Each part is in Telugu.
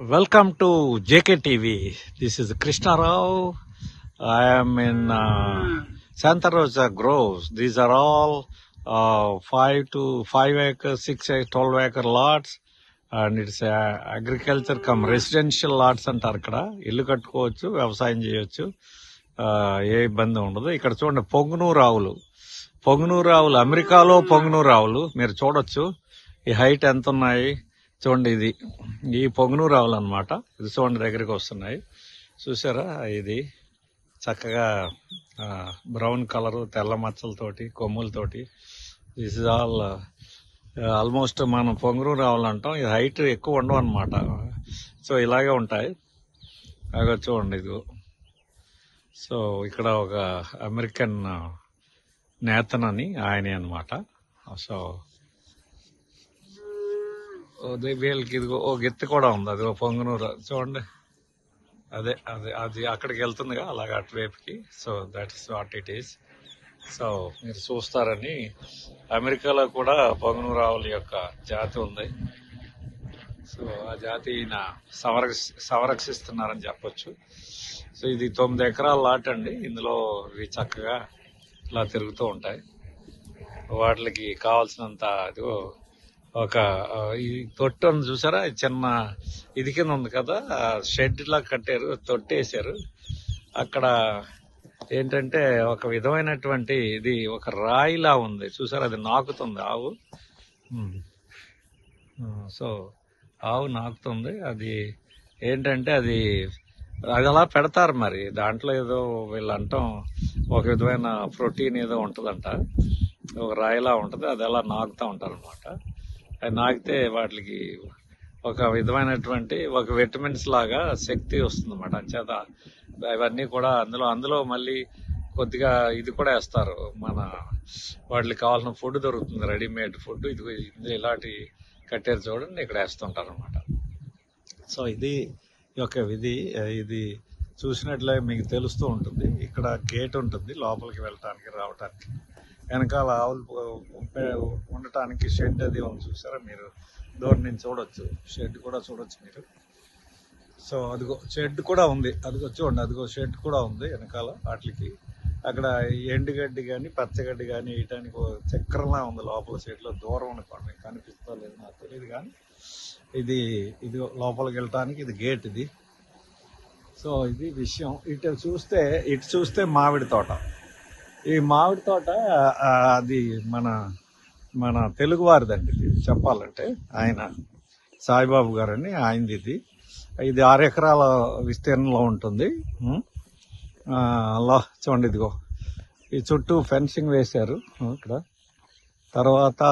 Welcome to JK TV this is Krishnarao I'm in in uh, Santa Rosa Groves. These are five uh, five to five acre, six and it's agriculture cum residential lots అంటారు ఇక్కడ. ఇల్లు కట్టుకోవచ్చు వ్యవసాయం చేయొచ్చు. Uh, ఏ ఇబ్బంది ఉండదు. ఇక్కడ చూడండి పొంగునూరు ఆవులు. పొంగునూరు ఆవులు అమెరికాలో పొంగునూరు ఆవులు. మీరు చూడొచ్చు. ఈ హైట్ ఎంత ఉన్నాయి చూడండి ఇది. ఈ పొంగునూరు ఆవులు అనమాట ఇది చూడండి దగ్గరికి వస్తున్నాయి. చూసారా? ఇది చక్కగా బ్రౌన్ కలరు తెల్ల మచ్చలతోటి కొమ్ములతోటి. దిస్ ఇస్ ఆల్ ఆల్మోస్ట్ మనం పొంగురు రావాలంటాం. ఇది హైట్ ఎక్కువ ఉండవు అనమాట సో ఇలాగే ఉంటాయి. అలాగే చూడండి ఇది సో ఇక్కడ ఒక అమెరికన్ నేతనని ఆయనే అనమాట సో వీళ్ళకి ఇదిగో ఓ గెత్తి కూడా ఉంది. అది పొంగునూరు. చూడండి. అదే అదే అది అక్కడికి వెళ్తుందిగా అలాగ అటువైపుకి. So that is what it is so మీరు చూస్తారని అమెరికాలో కూడా పొంగనూరు ఆవుల యొక్క జాతి ఉంది. సో ఆ జాతి ఈయన సంరక్ష సంరక్షిస్తున్నారని చెప్పొచ్చు. సో ఇది తొమ్మిది ఎకరాల లాట్ అండి. ఇందులో ఇవి చక్కగా ఇలా తిరుగుతూ ఉంటాయి. వాటికి కావాల్సినంత అదిగో ఒక ఈ తొట్టు ఉంది చూసారా? చిన్న ఇది కింద ఉంది కదా? షెడ్ లా కట్టారు తొట్టి వేసారు అక్కడ ఏంటంటే ఒక విధమైనటువంటి ఇది ఒక రాయిలా ఉంది. చూసారా? అది నాకుతుంది ఆవు. సో ఆవు నాకుతుంది. అది ఏంటంటే అది అది అలా పెడతారు మరి. దాంట్లో ఏదో వీళ్ళు అంటాం ఒక విధమైన ప్రోటీన్ ఏదో ఉంటుందంట. ఒక రాయిలా ఉంటుంది అది అలా నాకుతూ ఉంటారు అనమాట నాకితే వాటికి ఒక విధమైనటువంటి ఒక విటమిన్స్ లాగా శక్తి వస్తుంది అనమాట అంచేత ఇవన్నీ కూడా అందులో అందులో మళ్ళీ కొద్దిగా ఇది కూడా వేస్తారు. మన వాటికి కావాల్సిన ఫుడ్ దొరుకుతుంది. Readymade food. ఇది ఇలాంటి కట్టేరు చూడండి. ఇక్కడ వేస్తుంటారు అనమాట సో ఇది ఈ యొక్క విధి ఇది చూసినట్లే మీకు తెలుస్తూ ఉంటుంది. ఇక్కడ గేట్ ఉంటుంది లోపలికి వెళ్ళటానికి రావటానికి. వెనకాల ఆవులు ఉండటానికి షెడ్ అది ఉంది చూసారా మీరు? దూరం నుంచి చూడొచ్చు. షెడ్ కూడా చూడొచ్చు మీరు. సో అదిగో షెడ్ కూడా ఉంది. అదిగో చూడండి అదిగో షెడ్ కూడా ఉంది వెనకాల వాటికి. అక్కడ ఎండుగడ్డి కానీ పచ్చగడ్డి కానీ వేయటానికి చక్రంలా ఉంది లోపల షెడ్లో దూరం అనుకోండి కనిపిస్తా లేదు నాకు తెలియదు కానీ ఇది ఇది లోపలికి వెళ్ళటానికి ఇది గేట్ ఇది. సో ఇది విషయం. ఇటు చూస్తే ఇటు చూస్తే మామిడి తోట. ఈ మామిడి తోట అది మన మన తెలుగు వారిదండి ఇది చెప్పాలంటే. ఆయన సాయిబాబు గారని ఆయనది ఇది. ఇది ఆరు ఎకరాల విస్తీర్ణంలో ఉంటుంది. అలా చూడండి ఇదిగో. ఈ చుట్టూ ఫెన్సింగ్ వేశారు. ఇక్కడ. తర్వాత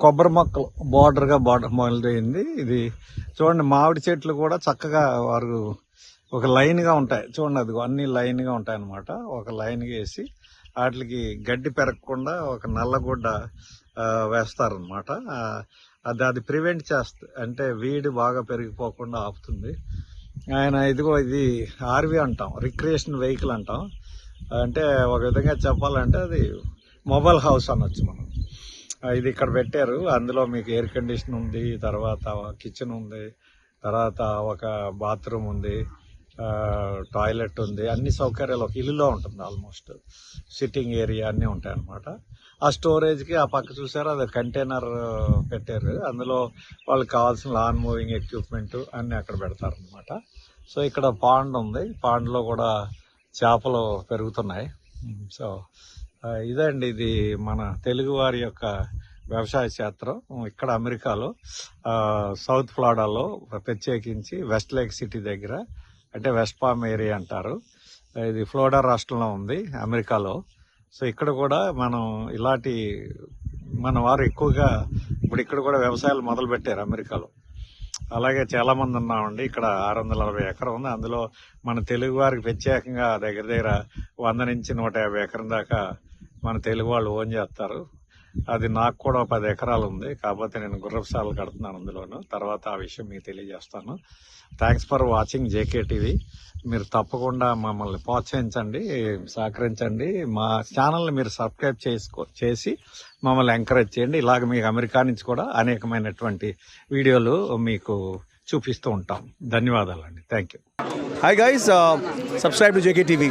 కొబ్బరి మొక్కలు బార్డర్గా బార్డర్ మొదలైంది. ఇది చూడండి మామిడి చెట్లు కూడా చక్కగా వారు ఒక లైన్గా ఉంటాయి. చూడండి అదిగో అన్ని లైన్గా ఉంటాయి అనమాట ఒక లైన్గా వేసి వాటికి గడ్డి పెరగకుండా ఒక నల్లగుడ్డ వేస్తారనమాట అది అది ప్రివెంట్ చేస్తుంది అంటే వీడి బాగా పెరిగిపోకుండా ఆపుతుంది. ఆయన ఇదిగో ఇది ఆర్వి అంటాం రిక్రియేషన్ వెహికల్ అంటాం. అంటే ఒక విధంగా చెప్పాలంటే అది మొబైల్ హౌస్ అనొచ్చు మనం. ఇది ఇక్కడ పెట్టారు. అందులో మీకు ఎయిర్ కండిషన్ ఉంది తర్వాత కిచెన్ ఉంది తర్వాత ఒక బాత్రూమ్ ఉంది. టాయిలెట్ ఉంది అన్ని సౌకర్యాలు ఒక ఇల్లులో ఉంటుంది ఆల్మోస్ట్. సిట్టింగ్ ఏరియా అన్నీ ఉంటాయి అన్నమాట. ఆ స్టోరేజ్కి ఆ పక్క చూసారు అది కంటైనర్ పెట్టారు. అందులో వాళ్ళకి కావాల్సిన లాన్ మూవింగ్ ఎక్విప్మెంట్ అన్ని అక్కడ పెడతారనమాట సో ఇక్కడ పాండ్ ఉంది. పాండ్లో కూడా చేపలు పెరుగుతున్నాయి. సో ఇదండి ఇది మన తెలుగు వారి యొక్క వ్యవసాయ క్షేత్రం. ఇక్కడ అమెరికాలో సౌత్ ఫ్లాడాలో ప్రత్యేకించి వెస్ట్ లేక్ సిటీ దగ్గర అంటే వెస్ట్ పామ్ ఏరియా అంటారు. ఇది ఫ్లోరిడా రాష్ట్రంలో ఉంది అమెరికాలో. సో ఇక్కడ కూడా మనం ఇలాంటి మన వారు ఎక్కువగా ఇప్పుడు ఇక్కడ కూడా వ్యవసాయాలు మొదలు పెట్టారు అమెరికాలో. అలాగే చాలామంది ఉన్నామండి ఇక్కడ ఆరు వందల అరవై ఎకరం ఉంది. అందులో మన తెలుగు వారికి ప్రత్యేకంగా దగ్గర దగ్గర వంద నుంచి నూట యాభై ఎకరం దాకా మన తెలుగు వాళ్ళు ఓన్ చేస్తారు. అది నాకు కూడా పది ఎకరాలు ఉంది కాకపోతే నేను గుర్రపుసాలు కడుతున్నాను అందులోను. తర్వాత ఆ విషయం మీకు తెలియజేస్తాను. Thanks for watching JK TV మీరు తప్పకుండా మమ్మల్ని ప్రోత్సహించండి సహకరించండి. మా ఛానల్ని మీరు సబ్స్క్రైబ్ చేసుకో చేసి మమ్మల్ని ఎంకరేజ్ చేయండి. ఇలాగ మీకు అమెరికా నుంచి కూడా అనేకమైనటువంటి వీడియోలు మీకు చూపిస్తూ ఉంటాం. ధన్యవాదాలండి. Thank you hi guys subscribed JK TV